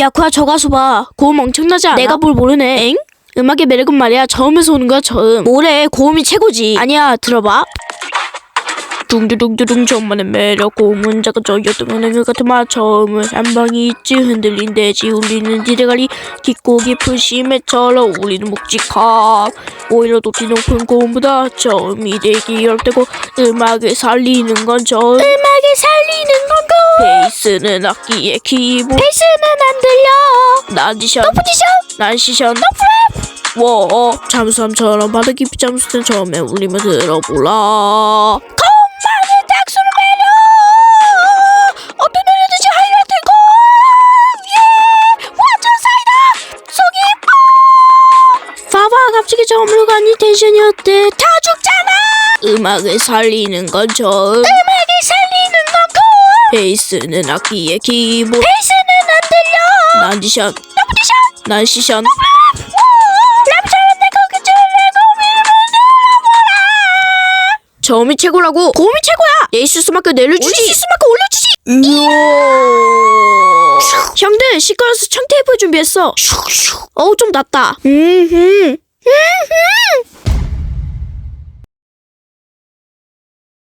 야 쿠야 저 가수 봐. 고음 엄청나지 않아? 내가 뭘 모르네. 엥? 음악의 매력은 말이야. 저음에서 오는 거야 저음. 뭐래? 고음이 최고지. 아니야 들어봐. 둥두둥두둥 저만의 매력 고음은 작은 저였던 그 같은 맞춰음은 한 방이 있지. 흔들린 대지 울리는 지대가리 깊고 깊은 심해처럼 울리는 묵직함. 오히려 높이 높은 고음보다 저음이 되기 어렵고 음악을 살리는 건 저음. 음악을 살리는 베이스는 악기의 키보드 베이스는 안 들려. 난지션. 높으지션. 난시션. 높랩. 워. 잠수함처럼 바다 깊이 잠수된 처음에 울리면 들어볼라. 겁많은 닭소리 매력. 어떤 노래든지 하이라이트 고 예. 완전 사이다. 속이 예뻐. 봐봐 갑자기 저음으로 가니 텐션이 어때? 다 죽잖아. 음악을 살리는 건건 고음 베이스는 악기의 키보드 베이스는 안 들려. 난지션. 너프디션. 난 시션. 랩 잘한다 거기 저음이 최고라고. 고음이 최고야. 예이수스마크 내려주지. 예이수스마크 올려주지. 형들 시끄러워서 청테이프 준비했어. 어우 좀 낫다. 음흠